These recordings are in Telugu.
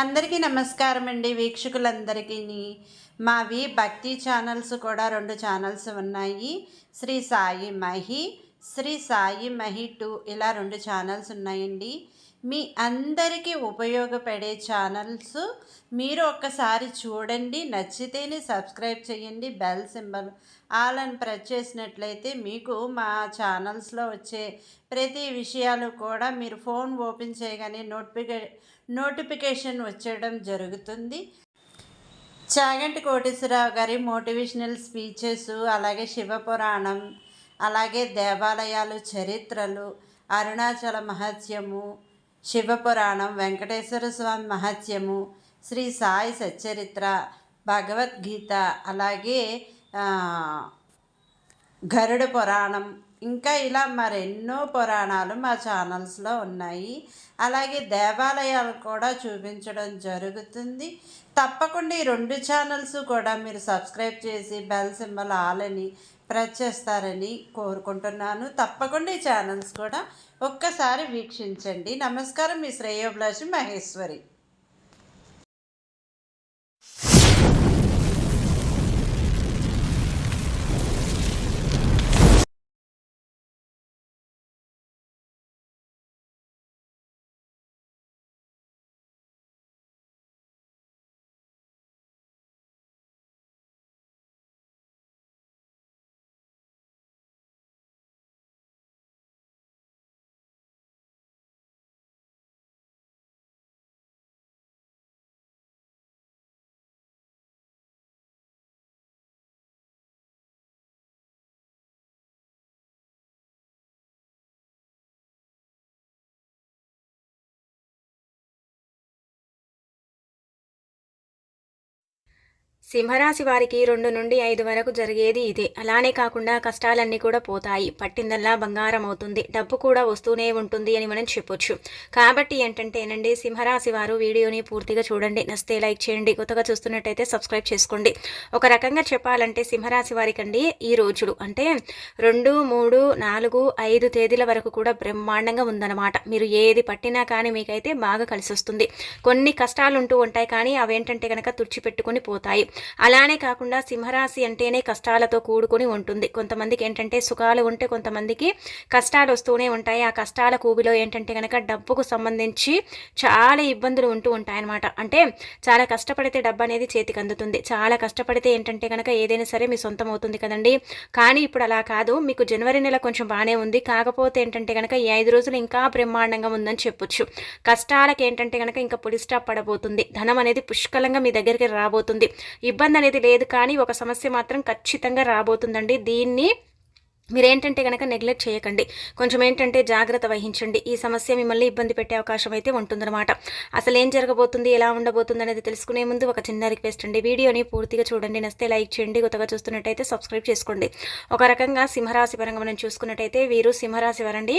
అందరికీ నమస్కారం అండి వీక్షకులందరికీ మావి భక్తి ఛానల్స్ కూడా రెండు ఛానల్స్ ఉన్నాయి. శ్రీ సాయి మహి శ్రీ సాయి మహి టూ ఇలా రెండు ఛానల్స్ ఉన్నాయండి. మీ అందరికీ ఉపయోగపడే ఛానల్స్ మీరు ఒక్కసారి చూడండి. నచ్చితేనే సబ్స్క్రైబ్ చేయండి. బెల్ సింబల్ ఆలని ప్రెస్ చేసినట్లయితే మీకు మా ఛానల్స్లో వచ్చే ప్రతి విషయాలు కూడా మీరు ఫోన్ ఓపెన్ చేయగానే నోటిఫికే నోటిఫికేషన్ వచ్చేయడం జరుగుతుంది. చాగంటి కోటేశ్వరరావు గారి మోటివేషనల్ స్పీచెస్ అలాగే శివపురాణం అలాగే దేవాలయాలు చరిత్రలు అరుణాచల మహత్యము శివపురాణం వెంకటేశ్వర స్వామి మహత్యము శ్రీ సాయి సచ్చరిత్ర భగవద్గీత అలాగే గరుడ పురాణం. ఇంకా ఇలా మరెన్నో పురాణాలు మా ఛానల్స్లో ఉన్నాయి. అలాగే దేవాలయాలు కూడా చూపించడం జరుగుతుంది. తప్పకుండా ఈ రెండు ఛానల్స్ కూడా మీరు సబ్స్క్రైబ్ చేసి బెల్ సింబల్ ఆలని ప్రెస్ చేస్తారని కోరుకుంటున్నాను. తప్పకుండా ఈ ఛానల్స్ కూడా ఒక్కసారి వీక్షించండి. నమస్కారం మీ శ్రేయోభిలాషి మహేశ్వరి. సింహరాశి వారికి రెండు నుండి ఐదు వరకు జరిగేది ఇదే. అలానే కాకుండా కష్టాలన్నీ కూడా పోతాయి. పట్టిందల్లా బంగారం అవుతుంది. డబ్బు కూడా వస్తూనే ఉంటుంది అని మనం చెప్పొచ్చు. కాబట్టి ఏంటంటేనండి సింహరాశి వారు వీడియోని పూర్తిగా చూడండి. నస్తే లైక్ చేయండి. కొత్తగా చూస్తున్నట్టయితే సబ్స్క్రైబ్ చేసుకోండి. ఒక రకంగా చెప్పాలంటే సింహరాశి వారికండి ఈ రోజులు. అంటే రెండు మూడు నాలుగు ఐదు తేదీల వరకు కూడా బ్రహ్మాండంగా ఉందన్నమాట. మీరు ఏది పట్టినా కానీ మీకైతే బాగా కలిసి వస్తుంది కొన్ని కష్టాలు ఉంటూ ఉంటాయి కానీ అవేంటంటే కనుక తుడిచిపెట్టుకుని పోతాయి. అలానే కాకుండా సింహరాశి అంటేనే కష్టాలతో కూడుకొని ఉంటుంది. కొంతమందికి ఏంటంటే సుఖాలు ఉంటే కొంతమందికి కష్టాలు వస్తూనే ఉంటాయి. ఆ కష్టాల కూబిలో ఏంటంటే కనుక డబ్బుకు సంబంధించి చాలా ఇబ్బందులు ఉంటూ ఉంటాయన్నమాట. అంటే చాలా కష్టపడితే డబ్బు అనేది చేతికి అందుతుంది. చాలా కష్టపడితే ఏంటంటే కనుక ఏదైనా సరే మీ సొంతం అవుతుంది కదండి. కానీ ఇప్పుడు అలా కాదు. మీకు జనవరి నెల కొంచెం బాగానే ఉంది. కాకపోతే ఏంటంటే కనుక ఈ ఐదు రోజులు ఇంకా బ్రహ్మాండంగా ఉందని చెప్పొచ్చు. కష్టాలకు ఏంటంటే కనుక ఇంకా పులి స్టాప్ పడబోతుంది. ధనం అనేది పుష్కలంగా మీ దగ్గరికి రాబోతుంది. ఇబ్బంది అనేది లేదు కానీ ఒక సమస్య మాత్రం ఖచ్చితంగా రాబోతుందండి. దీన్ని మీరేంటంటే కనుక నెగ్లెక్ట్ చేయకండి. కొంచెం ఏంటంటే జాగ్రత్త వహించండి. ఈ సమస్య మిమ్మల్ని ఇబ్బంది పెట్టే అవకాశం అయితే ఉంటుందన్నమాట. అసలు ఏం జరగబోతుంది ఎలా ఉండబోతుంది అనేది తెలుసుకునే ముందు ఒక చిన్న రిక్వెస్ట్ అండి. వీడియోని పూర్తిగా చూడండి. నస్తే లైక్ చేయండి. కొత్తగా చూస్తున్నట్టయితే సబ్స్క్రైబ్ చేసుకోండి. ఒక రకంగా సింహరాశి పరంగా మనం చూసుకున్నట్టయితే వీరు సింహరాశి వారండి.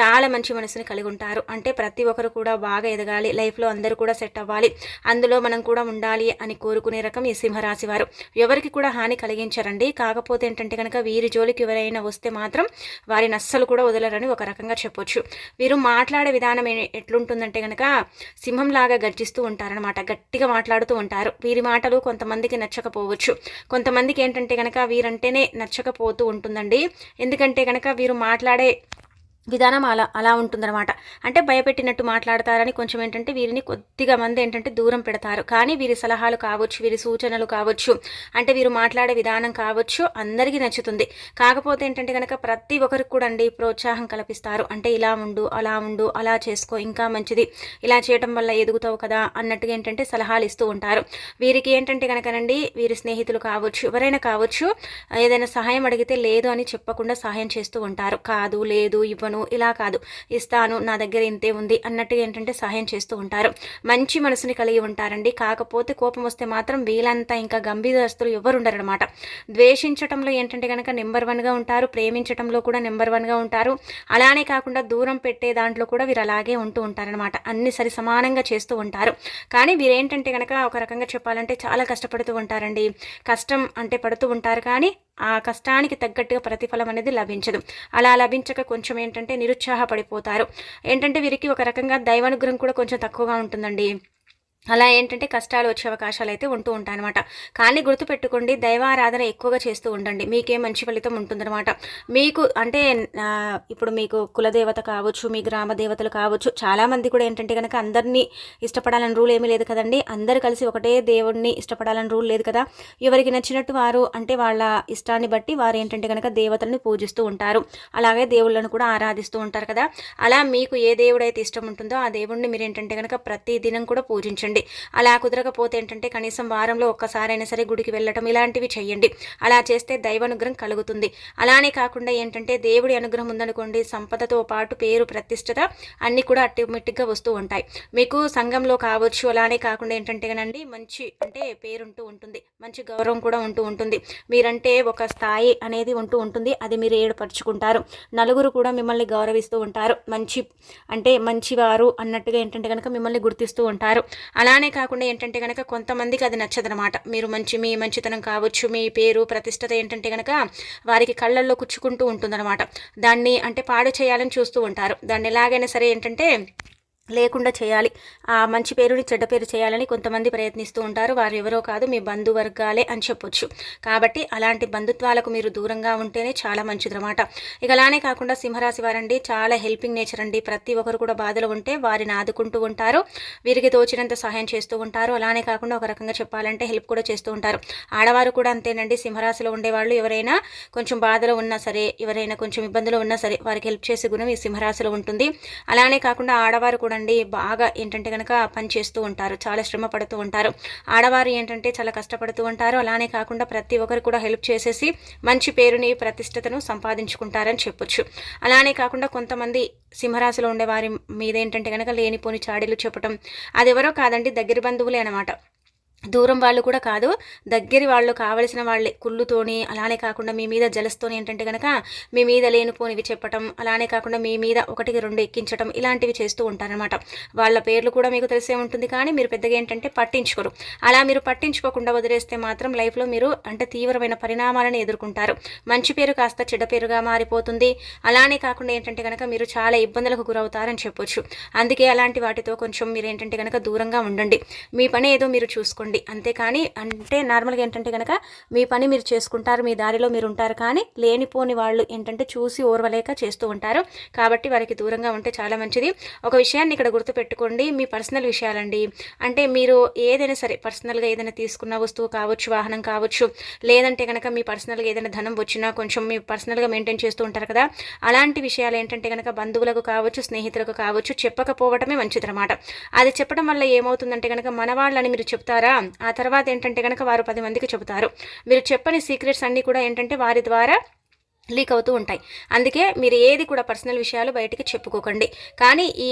చాలా మంచి మనసుని కలిగి ఉంటారు. అంటే ప్రతి ఒక్కరు కూడా బాగా ఎదగాలి. లైఫ్లో అందరూ కూడా సెట్ అవ్వాలి. అందులో మనం కూడా ఉండాలి అని కోరుకునే రకం ఈ సింహరాశి వారు. ఎవరికి కూడా హాని కలిగించరండి. కాకపోతే ఏంటంటే కనుక వీరి జోలికి ఎవరైనా వస్తే మాత్రం వారిని అస్సలు కూడా వదలరని ఒక రకంగా చెప్పొచ్చు. వీరు మాట్లాడే విధానం ఎట్లుంటుందంటే కనుక సింహంలాగా గర్జిస్తూ ఉంటారనమాట గట్టిగా మాట్లాడుతూ ఉంటారు. వీరి మాటలు కొంతమందికి నచ్చకపోవచ్చు. కొంతమందికి ఏంటంటే కనుక వీరంటేనే నచ్చకపోతూ ఉంటుందండి. ఎందుకంటే కనుక వీరు మాట్లాడే విధానం అలా అలా ఉంటుందన్నమాట. అంటే భయపెట్టినట్టు మాట్లాడతారని కొంచెం ఏంటంటే వీరిని కొద్దిగా మంది ఏంటంటే దూరం పెడతారు. కానీ వీరి సలహాలు కావచ్చు వీరి సూచనలు కావచ్చు అంటే వీరు మాట్లాడే విధానం కావచ్చు అందరికీ నచ్చుతుంది. కాకపోతే ఏంటంటే కనుక ప్రతి ఒక్కరికి కూడా అండి ప్రోత్సాహం కల్పిస్తారు. అంటే ఇలా ఉండు అలా ఉండు అలా చేసుకో ఇంకా మంచిది. ఇలా చేయటం వల్ల ఎదుగుతావు కదా అన్నట్టుగా ఏంటంటే సలహాలు ఇస్తూ ఉంటారు. వీరికి ఏంటంటే కనుకనండి వీరి స్నేహితులు కావచ్చు ఎవరైనా కావచ్చు ఏదైనా సహాయం అడిగితే లేదు అని చెప్పకుండా సహాయం చేస్తూ ఉంటారు. కాదు లేదు ఇవ్వను ఇస్తాను ఇలా కాదు. ఇస్తాను నా దగ్గర ఇంతే ఉంది అన్నట్టుగా ఏంటంటే సహాయం చేస్తూ ఉంటారు. మంచి మనసుని కలిగి ఉంటారండి. కాకపోతే కోపం వస్తే మాత్రం వీళ్ళంతా ఇంకా గంభీరస్తులు ఎవరు ఉండరనమాట ద్వేషించటంలో ఏంటంటే కనుక నెంబర్ వన్గా ఉంటారు ప్రేమించటంలో కూడా నెంబర్ వన్గా ఉంటారు. అలానే కాకుండా దూరం పెట్టే దాంట్లో కూడా వీరు అలాగే ఉంటూ ఉంటారనమాట. అన్ని సరి సమానంగా చేస్తూ ఉంటారు. కానీ వీరేంటంటే కనుక ఒక రకంగా చెప్పాలంటే చాలా కష్టపడుతూ ఉంటారండి. కష్టం అంటే పడుతూ ఉంటారు కానీ ఆ కష్టానికి తగ్గట్టుగా ప్రతిఫలం అనేది లభించదు. అలా లభించక కొంచెం ఏంటంటే నిరుత్సాహపడిపోతారు. ఏంటంటే వీరికి ఒక రకంగా దైవానుగ్రహం కూడా కొంచెం తక్కువగా ఉంటుందండి. అలా ఏంటంటే కష్టాలు వచ్చే అవకాశాలు అయితే ఉంటూ ఉంటాయి అనమాట కానీ గుర్తుపెట్టుకోండి దైవారాధన ఎక్కువగా చేస్తూ ఉండండి. మీకే మంచి ఫలితం ఉంటుందన్నమాట. మీకు అంటే ఇప్పుడు మీకు కులదేవత కావచ్చు మీ గ్రామ దేవతలు కావచ్చు చాలామంది కూడా ఏంటంటే కనుక అందరినీ ఇష్టపడాలని రూల్ ఏమీ లేదు కదండి. అందరు కలిసి ఒకటే దేవుణ్ణి ఇష్టపడాలని రూల్ లేదు కదా. ఎవరికి నచ్చినట్టు వారు అంటే వాళ్ళ ఇష్టాన్ని బట్టి వారు ఏంటంటే కనుక దేవతల్ని పూజిస్తూ ఉంటారు. అలాగే దేవుళ్ళను కూడా ఆరాధిస్తూ ఉంటారు కదా. అలా మీకు ఏ దేవుడైతే ఇష్టం ఉంటుందో ఆ దేవుడిని మీరు ఏంటంటే కనుక ప్రతి దినం కూడా పూజించండి. అలా కుదరకపోతే ఏంటంటే కనీసం వారంలో ఒక్కసారైనా సరే గుడికి వెళ్ళటం ఇలాంటివి చేయండి. అలా చేస్తే దైవానుగ్రహం కలుగుతుంది. అలానే కాకుండా ఏంటంటే దేవుడి అనుగ్రహం ఉందనుకోండి సంపదతో పాటు పేరు ప్రతిష్టత అన్నీ కూడా ఆటోమేటిక్గా వస్తూ ఉంటాయి. మీకు సంఘంలో కావచ్చు అలానే కాకుండా ఏంటంటే కనండి మంచి అంటే పేరుంటూ ఉంటుంది. మంచి గౌరవం కూడా ఉంటూ ఉంటుంది. మీరంటే ఒక స్థాయి అనేది ఉంటూ ఉంటుంది. అది మీరు ఏర్పరచుకుంటారు. నలుగురు కూడా మిమ్మల్ని గౌరవిస్తూ ఉంటారు. మంచి అంటే మంచివారు అన్నట్టుగా ఏంటంటే కనుక మిమ్మల్ని గుర్తిస్తూ ఉంటారు. అలానే కాకుండా ఏంటంటే కనుక కొంతమందికి అది నచ్చదనమాట. మీరు మంచి మీ మంచితనం కావచ్చు మీ పేరు ప్రతిష్టత ఏంటంటే కనుక వారికి కళ్ళల్లో కుచ్చుకుంటూ ఉంటుందన్నమాట. దాన్ని అంటే పాడు చేయాలని చూస్తూ ఉంటారు. దాన్ని ఎలాగైనా సరే ఏంటంటే లేకుండా చేయాలి. ఆ మంచి పేరుని చెడ్డ పేరు చేయాలని కొంతమంది ప్రయత్నిస్తూ ఉంటారు. వారు ఎవరో కాదు మీ బంధువర్గాలే అని చెప్పొచ్చు. కాబట్టి అలాంటి బంధుత్వాలకు మీరు దూరంగా ఉంటేనే చాలా మంచిదన్నమాట. ఇక అలానే కాకుండా సింహరాశి వారండి చాలా హెల్పింగ్ నేచర్ అండి. ప్రతి ఒక్కరు కూడా బాధలు ఉంటే వారిని ఆదుకుంటూ ఉంటారు. వీరికి తోచినంత సహాయం చేస్తూ ఉంటారు. అలానే కాకుండా ఒక రకంగా చెప్పాలంటే హెల్ప్ కూడా చేస్తూ ఉంటారు. ఆడవారు కూడా అంతేనండి. సింహరాశిలో ఉండేవాళ్ళు ఎవరైనా కొంచెం బాధలో ఉన్నా సరే ఎవరైనా కొంచెం ఇబ్బందులు ఉన్నా సరే వారికి హెల్ప్ చేసే గుణం ఈ సింహరాశిలో ఉంటుంది. అలానే కాకుండా ఆడవారు కూడా అండి. బాగా ఏంటంటే కనుక పని చేస్తూ ఉంటారు. చాలా శ్రమ పడుతూ ఉంటారు. ఆడవారు ఏంటంటే చాలా కష్టపడుతూ ఉంటారు. అలానే కాకుండా ప్రతి ఒక్కరు కూడా హెల్ప్ చేసేసి మంచి పేరుని ప్రతిష్టతను సంపాదించుకుంటారని చెప్పొచ్చు. అలానే కాకుండా కొంతమంది సింహరాశిలో ఉండే వారి మీద ఏంటంటే కనుక లేనిపోని చాడీలు చెప్పడం అది ఎవరో కాదండి దగ్గర బంధువులే అనమాట దూరం వాళ్ళు కూడా కాదు దగ్గరి వాళ్ళు కావలసిన వాళ్ళే. కుళ్ళుతోని అలానే కాకుండా మీ మీద జలస్తోని ఏంటంటే కనుక మీ మీద లేనిపోనివి చెప్పటం అలానే కాకుండా మీ మీద ఒకటికి రెండు ఎక్కించటం ఇలాంటివి చేస్తూ ఉంటారనమాట వాళ్ళ పేర్లు కూడా మీకు తెలిసే ఉంటుంది కానీ మీరు పెద్దగా ఏంటంటే పట్టించుకోరు. అలా మీరు పట్టించుకోకుండా వదిలేస్తే మాత్రం లైఫ్లో మీరు అంటే తీవ్రమైన పరిణామాలను ఎదుర్కొంటారు. మంచి పేరు కాస్త చెడ్డ పేరుగా మారిపోతుంది. అలానే కాకుండా ఏంటంటే కనుక మీరు చాలా ఇబ్బందులకు గురవుతారని చెప్పొచ్చు. అందుకే అలాంటి వాటితో కొంచెం మీరు ఏంటంటే కనుక దూరంగా ఉండండి. మీ పని ఏదో మీరు చూసుకోండి. అంతేకాని అంటే నార్మల్గా ఏంటంటే కనుక మీ పని మీరు చేసుకుంటారు మీ దారిలో మీరు ఉంటారు కానీ లేనిపోని వాళ్ళు ఏంటంటే చూసి ఓర్వలేక చేస్తూ ఉంటారు. కాబట్టి వారికి దూరంగా ఉంటే చాలా మంచిది. ఒక విషయాన్ని ఇక్కడ గుర్తుపెట్టుకోండి. మీ పర్సనల్ విషయాలండి. అంటే మీరు ఏదైనా సరే పర్సనల్గా ఏదైనా తీసుకున్న వస్తువు కావచ్చు వాహనం కావచ్చు లేదంటే కనుక మీ పర్సనల్గా ఏదైనా ధనం వచ్చినా కొంచెం మీ పర్సనల్గా మెయింటైన్ చేస్తూ ఉంటారు కదా. అలాంటి విషయాలు ఏంటంటే కనుక బంధువులకు కావచ్చు స్నేహితులకు కావచ్చు చెప్పకపోవటమే మంచిది అనమాట అది చెప్పడం వల్ల ఏమవుతుందంటే కనుక మన వాళ్ళని మీరు చెప్తారా? ఆ తర్వాత ఏంటంటే కనుక వారు పది మందికి చెబుతారు. మీరు చెప్పని సీక్రెట్స్ అన్నీ కూడా ఏంటంటే వారి ద్వారా లీక్ అవుతూ ఉంటాయి. అందుకే మీరు ఏది కూడా పర్సనల్ విషయాలు బయటికి చెప్పుకోకండి. కానీ ఈ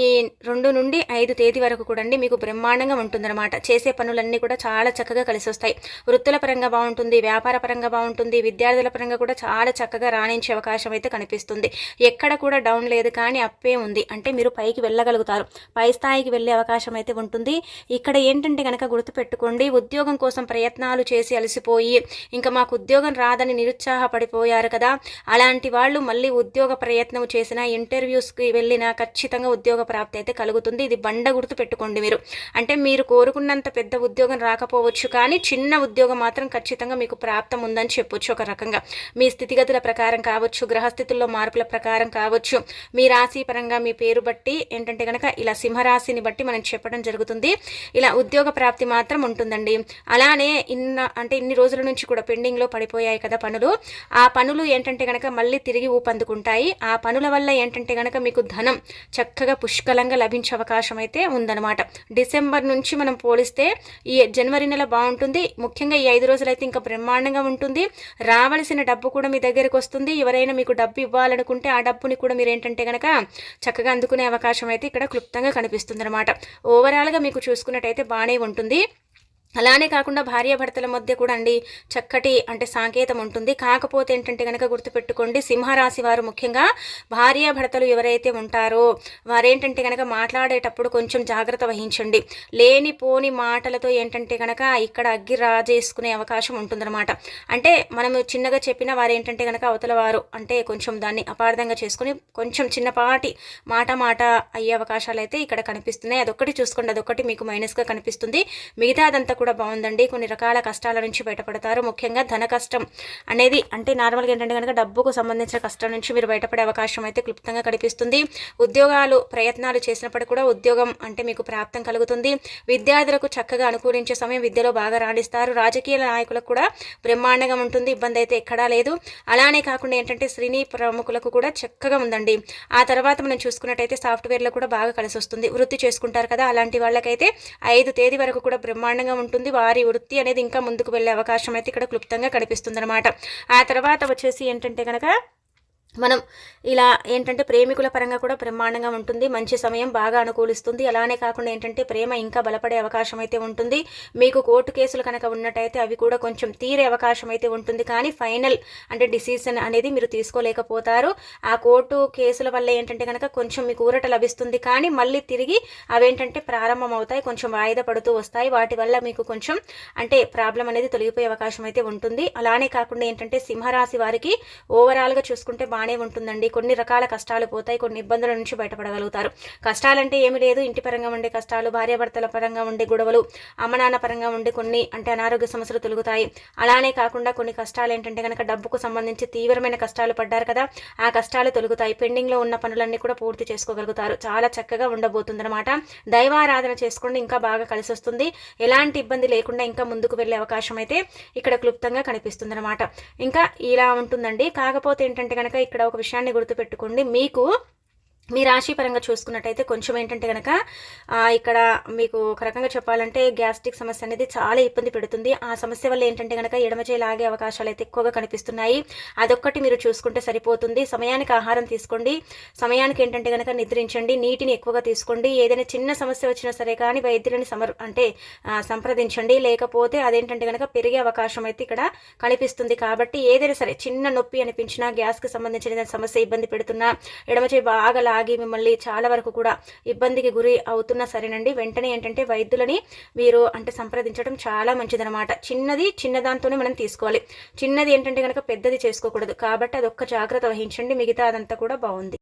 రెండు నుండి ఐదు తేదీ వరకు కూడా అండి మీకు బ్రహ్మాండంగా ఉంటుందన్నమాట. చేసే పనులన్నీ కూడా చాలా చక్కగా కలిసి వస్తాయి వృత్తుల పరంగా బాగుంటుంది వ్యాపార పరంగా బాగుంటుంది విద్యార్థుల పరంగా కూడా చాలా చక్కగా రాణించే అవకాశం అయితే కనిపిస్తుంది. ఎక్కడ కూడా డౌన్ లేదు కానీ అప్పే ఉంది. అంటే మీరు పైకి వెళ్ళగలుగుతారు. పై స్థాయికి వెళ్ళే అవకాశం అయితే ఉంటుంది. ఇక్కడ ఏంటంటే కనుక గుర్తుపెట్టుకోండి ఉద్యోగం కోసం ప్రయత్నాలు చేసి అలసిపోయి ఇంకా మాకు ఉద్యోగం రాదని నిరుత్సాహపడిపోయారు కదా అలాంటి వాళ్ళు మళ్ళీ ఉద్యోగ ప్రయత్నం చేసిన ఇంటర్వ్యూస్కి వెళ్ళినా ఖచ్చితంగా ఉద్యోగ ప్రాప్తి అయితే కలుగుతుంది. ఇది బండ గుర్తు పెట్టుకోండి మీరు. అంటే మీరు కోరుకున్నంత పెద్ద ఉద్యోగం రాకపోవచ్చు కానీ చిన్న ఉద్యోగం మాత్రం ఖచ్చితంగా మీకు ప్రాప్తం ఉందని చెప్పొచ్చు ఒక రకంగా. మీ స్థితిగతుల ప్రకారం కావచ్చు గ్రహస్థితుల్లో మార్పుల ప్రకారం కావచ్చు మీ రాశి పరంగా మీ పేరు బట్టి ఏంటంటే కనుక ఇలా సింహరాశిని బట్టి మనం చెప్పడం జరుగుతుంది. ఇలా ఉద్యోగ ప్రాప్తి మాత్రం ఉంటుందండి. అలానే ఇన్న అంటే ఇన్ని రోజుల నుంచి కూడా పెండింగ్లో పడిపోయాయి కదా పనులు. ఆ పనులు ఏంటంటే కనుక మళ్ళీ తిరిగి ఊపందుకుంటాయి. ఆ పనుల వల్ల ఏంటంటే కనుక మీకు ధనం చక్కగా పుష్కలంగా లభించే అవకాశం అయితే ఉందన్నమాట. డిసెంబర్ నుంచి మనం పోలిస్తే ఈ జనవరి నెల బాగుంటుంది. ముఖ్యంగా ఈ ఐదు రోజులు అయితే ఇంకా బ్రహ్మాండంగా ఉంటుంది. రావలసిన డబ్బు కూడా మీ దగ్గరికి వస్తుంది. ఎవరైనా మీకు డబ్బు ఇవ్వాలనుకుంటే ఆ డబ్బుని కూడా మీరు ఏంటంటే కనుక చక్కగా అందుకునే అవకాశం అయితే ఇక్కడ క్లుప్తంగా కనిపిస్తుంది అనమాట ఓవరాల్గా మీకు చూసుకున్నట్టయితే బాగానే ఉంటుంది. అలానే కాకుండా భార్యాభర్తల మధ్య కూడా అండి చక్కటి అంటే సాంకేతం ఉంటుంది. కాకపోతే ఏంటంటే కనుక గుర్తుపెట్టుకోండి సింహరాశి వారు ముఖ్యంగా భార్యాభర్తలు ఎవరైతే ఉంటారో వారేంటంటే కనుక మాట్లాడేటప్పుడు కొంచెం జాగ్రత్త వహించండి. లేనిపోని మాటలతో ఏంటంటే కనుక ఇక్కడ అగ్గి రాజేసుకునే అవకాశం ఉంటుందన్నమాట. అంటే మనము చిన్నగా చెప్పిన వారు ఏంటంటే కనుక అవతల వారు అంటే కొంచెం దాన్ని అపార్థంగా చేసుకుని కొంచెం చిన్నపాటి మాట మాట అయ్యే అవకాశాలు అయితే ఇక్కడ కనిపిస్తున్నాయి. అదొక్కటి చూసుకోండి అదొక్కటి మీకు మైనస్గా కనిపిస్తుంది. మిగతా అదంతా కూడా బాగుందండి. కొన్ని రకాల కష్టాల నుంచి బయటపడతారు. ముఖ్యంగా ధన కష్టం అనేది అంటే నార్మల్గా ఏంటంటే కనుక డబ్బుకు సంబంధించిన కష్టం నుంచి మీరు బయటపడే అవకాశం అయితే క్లుప్తంగా కనిపిస్తుంది. ఉద్యోగాలు ప్రయత్నాలు చేసినప్పటికీ కూడా ఉద్యోగం అంటే మీకు ప్రాప్తం కలుగుతుంది. విద్యార్థులకు చక్కగా అనుకూలించే సమయం విద్యలో బాగా రాణిస్తారు. రాజకీయ నాయకులకు కూడా బ్రహ్మాండంగా ఉంటుంది. ఇబ్బంది అయితే ఎక్కడా లేదు. అలానే కాకుండా ఏంటంటే శ్రీని ప్రముఖులకు కూడా చక్కగా ఉందండి. ఆ తర్వాత మనం చూసుకున్నట్టయితే సాఫ్ట్వేర్లో కూడా బాగా కలిసి వస్తుంది వృత్తి చేసుకుంటారు కదా అలాంటి వాళ్ళకైతే ఐదు తేదీ వరకు కూడా బ్రహ్మాండంగా ఉంటుంది. ఉంటుంది. వారి వృత్తి అనేది ఇంకా ముందుకు వెళ్ళే అవకాశం అయితే ఇక్కడ క్లుప్తంగా కనిపిస్తుంది అనమాట ఆ తర్వాత వచ్చేసి ఏంటంటే కనుక మనం ఇలా ఏంటంటే ప్రేమికుల పరంగా కూడా బ్రహ్మాండంగా ఉంటుంది. మంచి సమయం బాగా అనుకూలిస్తుంది. అలానే కాకుండా ఏంటంటే ప్రేమ ఇంకా బలపడే అవకాశం అయితే ఉంటుంది. మీకు కోర్టు కేసులు కనుక ఉన్నట్టయితే అవి కూడా కొంచెం తీరే అవకాశం అయితే ఉంటుంది. కానీ ఫైనల్ అంటే డిసిషన్ అనేది మీరు తీసుకోలేకపోతారు. ఆ కోర్టు కేసుల వల్ల ఏంటంటే కనుక కొంచెం మీకు ఊరట లభిస్తుంది. కానీ మళ్ళీ తిరిగి అవేంటంటే ప్రారంభం అవుతాయి కొంచెం వాయిదా పడుతూ వస్తాయి. వాటి వల్ల మీకు కొంచెం అంటే ప్రాబ్లం అనేది తొలగిపోయే అవకాశం అయితే ఉంటుంది. అలానే కాకుండా ఏంటంటే సింహరాశి వారికి ఓవరాల్గా చూసుకుంటే బాగానే ఉంటుందండి. కొన్ని రకాల కష్టాలు పోతాయి కొన్ని ఇబ్బందుల నుంచి బయటపడగలుగుతారు. కష్టాలంటే ఏమి లేదు. ఇంటి పరంగా ఉండే కష్టాలు భార్యాభర్తల పరంగా ఉండే గొడవలు అమ్మ నాన్న పరంగా ఉండే కొన్ని అంటే అనారోగ్య సమస్యలు తొలుగుతాయి. అలానే కాకుండా కొన్ని కష్టాలు ఏంటంటే కనుక డబ్బుకు సంబంధించి తీవ్రమైన కష్టాలు పడ్డారు కదా ఆ కష్టాలు తొలుగుతాయి. పెండింగ్లో ఉన్న పనులన్నీ కూడా పూర్తి చేసుకోగలుగుతారు. చాలా చక్కగా ఉండబోతుందన్నమాట. దైవారాధన చేసుకోండి ఇంకా బాగా కలిసి వస్తుంది ఎలాంటి ఇబ్బంది లేకుండా ఇంకా ముందుకు వెళ్ళే అవకాశం అయితే ఇక్కడ క్లుప్తంగా కనిపిస్తుంది అనమాట ఇంకా ఇలా ఉంటుందండి. కాకపోతే ఏంటంటే కనుక ఇక్కడ ఒక విషయాన్ని గుర్తుపెట్టుకోండి. మీకు మీ రాశి పరంగా చూసుకున్నట్టయితే కొంచెం ఏంటంటే కనుక ఇక్కడ మీకు ఒక రకంగా చెప్పాలంటే గ్యాస్ట్రిక్ సమస్య అనేది చాలా ఇబ్బంది పెడుతుంది. ఆ సమస్య వల్ల ఏంటంటే కనుక ఎడమ చేయి లాగే అవకాశాలు అయితే ఎక్కువగా కనిపిస్తున్నాయి. అదొక్కటి మీరు చూసుకుంటే సరిపోతుంది. సమయానికి ఆహారం తీసుకోండి. సమయానికి ఏంటంటే కనుక నిద్రించండి. నీటిని ఎక్కువగా తీసుకోండి. ఏదైనా చిన్న సమస్య వచ్చినా సరే కానీ వైద్యులని సమర్ అంటే సంప్రదించండి. లేకపోతే అదేంటంటే కనుక పెరిగే అవకాశం అయితే ఇక్కడ కనిపిస్తుంది. కాబట్టి ఏదైనా సరే చిన్న నొప్పి అనిపించినా గ్యాస్కి సంబంధించిన సమస్య ఇబ్బంది పెడుతున్నా ఎడమ చేయి బాగా లాగి మిమ్మల్ని చాలా వరకు కూడా ఇబ్బందికి గురి అవుతున్నా సరేనండి. వెంటనే ఏంటంటే వైద్యులని మీరు అంటే సంప్రదించడం చాలా మంచిదనమాట చిన్నది చిన్నదాంతోనే మనం తీసుకోవాలి. చిన్నది ఏంటంటే కనుక పెద్దది చేసుకోకూడదు. కాబట్టి అదొక్క జాగ్రత్త వహించండి. మిగతా అదంతా కూడా బాగుంది.